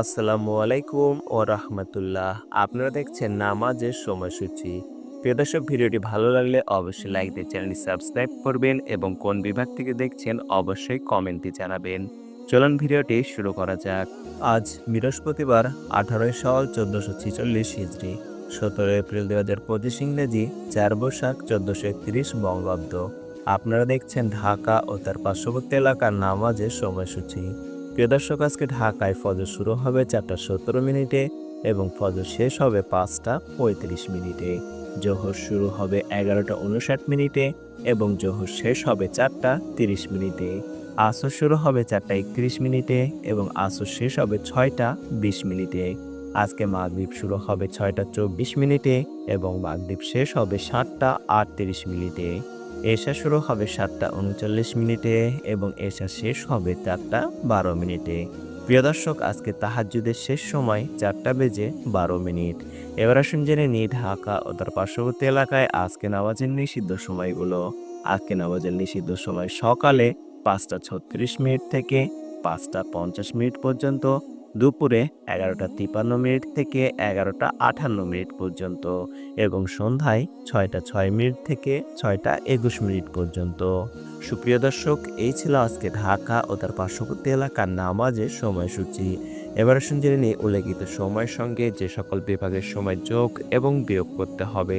আসসালামু আলাইকুম ও রাহমাতুল্লাহ। আপনারা দেখছেন নামাজের সময়সূচি। প্রিয় দর্শক, ভিডিওটি ভালো লাগলে অবশ্যই লাইক দিয়ে চ্যানেলটি সাবস্ক্রাইব করবেন এবং কোন বিভাগ থেকে দেখছেন অবশ্যই কমেন্টে জানাবেন। চলুন ভিডিওটি শুরু করা যাক। আজ বৃহস্পতিবার, আঠারোই সাল চোদ্দোশো ছিচল্লিশ হিজড়ি সতেরো এপ্রিল দুই হাজার পঁচিশ ইংরেজি, চার বৈশাখ, চোদ্দোশো একত্রিশ বঙ্গাব্দ। আপনারা দেখছেন ঢাকা ও তার পার্শ্ববর্তী এলাকার নামাজের সময়সূচি। প্রিয় দর্শক, আজকে ঢাকায় ফজর শুরু হবে চারটা সতেরো মিনিটে এবং ফজর শেষ হবে পাঁচটা পঁয়ত্রিশ মিনিটে। জোহর শুরু হবে এগারোটা উনষাট মিনিটে এবং জোহর শেষ হবে চারটা তিরিশ মিনিটে। আসর শুরু হবে চারটা একত্রিশ মিনিটে এবং আসর শেষ হবে ছয়টা বিশ মিনিটে। আজকে মাগদ্বীপ শুরু হবে ছয়টা চব্বিশ মিনিটে এবং মাগদ্বীপ শেষ হবে সাতটা আটত্রিশ মিনিটে। এশা শুরু হবে সাতটা উনচল্লিশ মিনিটে এবং এশা শেষ হবে চারটা বারো মিনিটে। প্রিয় দর্শক, আজকে তাহাজ্জুদের শেষ সময় চারটা বেজে বারো মিনিট। এবার আসুন জেনে নিই ঢাকা ও তার পার্শ্ববর্তী এলাকায় আজকে নামাজের নিষিদ্ধ সময়গুলো। আজকে নামাজের নিষিদ্ধ সময় সকালে পাঁচটা ছত্রিশ মিনিট থেকে পাঁচটা পঞ্চাশ মিনিট পর্যন্ত দুপুরে এগারোটা তিপান্ন মিনিট থেকে এগারোটা আটান্ন মিনিট পর্যন্ত এবং সন্ধ্যায় ছয়টা ছয় মিনিট থেকে ছয়টা একুশ মিনিট পর্যন্ত। সুপ্রিয় দর্শক, এই ছিল আজকে ঢাকা ও তার পার্শ্ববর্তী এলাকার নামাজের সময়সূচি। এবার আসুন জেনে নিই উল্লেখিত সময়ের সঙ্গে যে সকল বিভাগের সময় যোগ এবং বিয়োগ করতে হবে।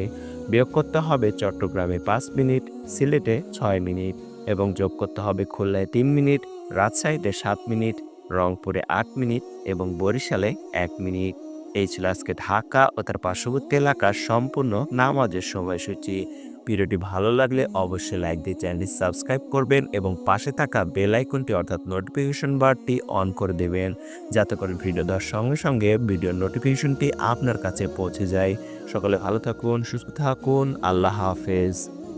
বিয়োগ করতে হবে চট্টগ্রামে পাঁচ মিনিট, সিলেটে ছয় মিনিট এবং যোগ করতে হবে খুলনায় তিন মিনিট, রাজশাহীতে সাত মিনিট রংপুরে আট মিনিট এবং বরিশালে এক মিনিট। এই ছিল আজকে ঢাকা ও তার পার্শ্ববর্তী এলাকার সম্পূর্ণ নামাজের সময়সূচি। ভিডিওটি ভালো লাগলে অবশ্যই লাইক দিয়ে চ্যানেলটি সাবস্ক্রাইব করবেন এবং পাশে থাকা বেল আইকনটি অর্থাৎ নোটিফিকেশন বারটি অন করে দেবেন, যাতে করে ভিডিও দেওয়ার সঙ্গে সঙ্গে ভিডিওর নোটিফিকেশনটি আপনার কাছে পৌঁছে যায়। সকলে ভালো থাকুন, সুস্থ থাকুন, আল্লাহ হাফেজ।